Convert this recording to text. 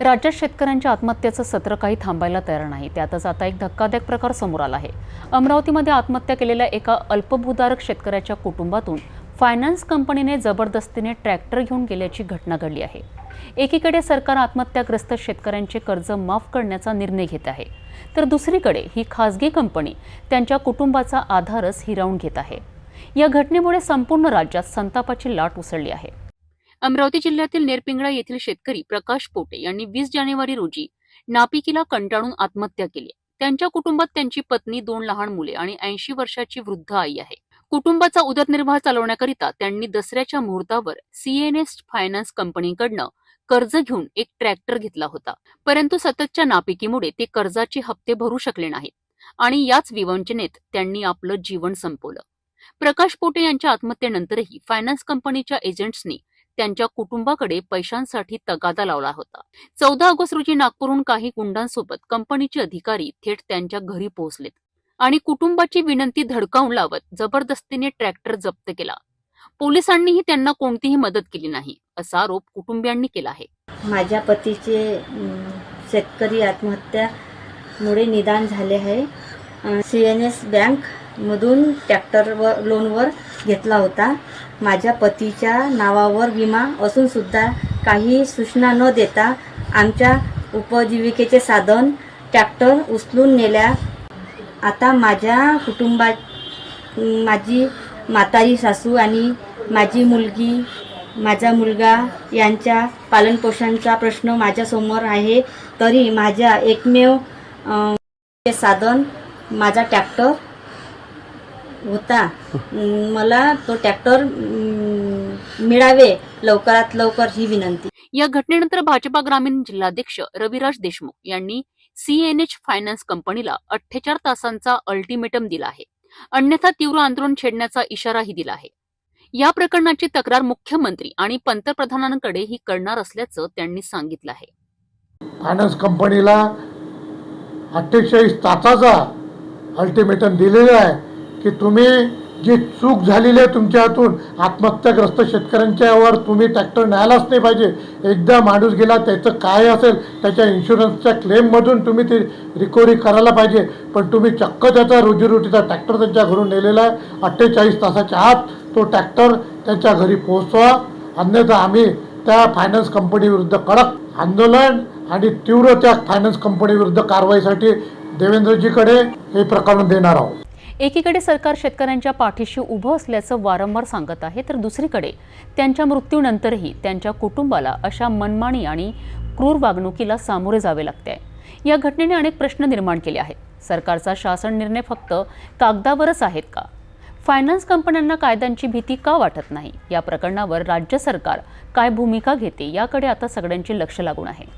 राज्यात शेतकऱ्यांच्या आत्महत्येचं सत्र काही थांबायला तयार नाही. त्यातच आता एक धक्कादायक प्रकार समोर आला आहे. अमरावतीमध्ये आत्महत्या केलेल्या एका अल्पभूधारक शेतकऱ्याच्या कुटुंबातून फायनान्स कंपनीने जबरदस्तीने ट्रॅक्टर घेऊन गेल्याची घटना घडली आहे. एकीकडे सरकार आत्महत्याग्रस्त शेतकऱ्यांचे कर्ज माफ करण्याचा निर्णय घेत आहे. तर दुसरीकडे ही खासगी कंपनी त्यांच्या कुटुंबाचा आधारच हिरावून घेत आहे. या घटनेमुळे संपूर्ण राज्यात संतापाची लाट उसळली आहे. अमरावती जिल्ह्यातील नेरपिंगळा येथील शेतकरी प्रकाश पोटे यांनी वीस जानेवारी रोजी नापिकीला कंटाळून आत्महत्या केली. त्यांच्या कुटुंबात त्यांची पत्नी दोन लहान मुले आणि ऐंशी वर्षाची वृद्ध आई आहे. कुटुंबाचा उदरनिर्वाह चालवण्याकरिता त्यांनी दसऱ्याच्या मुहूर्तावर सीएनएस फायनान्स कंपनीकडनं कर्ज घेऊन एक ट्रॅक्टर घेतला होता. परंतु सततच्या नापिकीमुळे ते कर्जाचे हप्ते भरू शकले नाहीत आणि याच विवंचनेत त्यांनी आपलं जीवन संपवलं. प्रकाश पोटे यांच्या आत्महत्येनंतरही फायनान्स कंपनीच्या एजंट्सनी त्यांच्या कुटुंबाकडे पैशांसाठी तगादा लावला होता. चौदा ऑगस्ट रोजी नागपूरहून काही गुंडांसोबत कंपनीचे अधिकारी थेट त्यांच्या घरी पोहोचलेत आणि कुटुंबाची विनंती धडकावून लावत जबरदस्तीने ट्रॅक्टर जप्त केला. पोलिसांनीही त्यांना कोणतीही मदत केली नाही असा आरोप कुटुंबियांनी केला आहे. माझ्या पतीचे शेतकरी आत्महत्यामुळे निदान झाले आहे. सी एन एस बँक मधून ट्रॅक्टरवर लोनवर घेतला होता. माझ्या पतीच्या नावावर विमा असूनसुद्धा काही सूचना न देता आमच्या उपजीविकेचे साधन ट्रॅक्टर उचलून नेल्या. आता माझ्या कुटुंबा माझी म्हातारी सासू आणि माझी मुलगी माझा मुलगा यांच्या पालनपोषणचा प्रश्न माझ्यासमोर आहे. तरी माझ्या एकमेव साधन माझा ट्रॅक्टर होता. मला तो ट्रॅक्टर मिळावे लवकरात लवकर ही विनंती. या घटनेनंतर भाजपा ग्रामीण जिल्हाध्यक्ष रविराज देशमुख यांनी सीएनएच फायनान्स कंपनीला अठ्ठेचार तासांचा अल्टिमेटम दिला आहे. अन्यथा तीव्र आंदोलन छेडण्याचा इशाराही दिला आहे. या प्रकरणाची तक्रार मुख्यमंत्री आणि पंतप्रधानांकडेही करणार असल्याचं त्यांनी सांगितलं आहे. फायनान्स कंपनीला अठ्ठेचाळीस तासाचा अल्टिमेटम दिलेला आहे. की तुम्ही जी चूक झालेली आहे तुमच्या हातून आत्महत्याग्रस्त शेतकऱ्यांच्यावर तुम्ही ट्रॅक्टर न्यायलाच नाही पाहिजे. एकदा माणूस गेला त्याचं काय असेल त्याच्या इन्शुरन्सच्या क्लेममधून तुम्ही ती रिकव्हरी करायला पाहिजे. पण तुम्ही चक्क त्याचा रोजीरोटीचा ट्रॅक्टर त्यांच्या घरून नेलेला आहे. अठ्ठेचाळीस तासाच्या आत तो ट्रॅक्टर त्यांच्या घरी पोहोचवा. अन्यथा आम्ही त्या फायनान्स कंपनीविरुद्ध कडक आंदोलन आणि तीव्र त्या फायनान्स कंपनीविरुद्ध कारवाईसाठी देवेंद्रजीकडे हे प्रकरण देणार आहोत. एकीकडे सरकार शेतकऱ्यांच्या पाठीशी उभं असल्याचं वारंवार सांगत आहे तर दुसरीकडे त्यांच्या मृत्यूनंतरही त्यांच्या कुटुंबाला अशा मनमानी आणि क्रूर वागणुकीला सामोरे जावे लागते. आहे या घटनेने अनेक प्रश्न निर्माण केले आहेत. सरकारचा शासन निर्णय फक्त कागदावरच आहेत का? फायनान्स कंपन्यांना कायद्यांची भीती का वाटत नाही? या प्रकरणावर राज्य सरकार काय भूमिका घेते याकडे आता सगळ्यांचे लक्ष लागून आहे.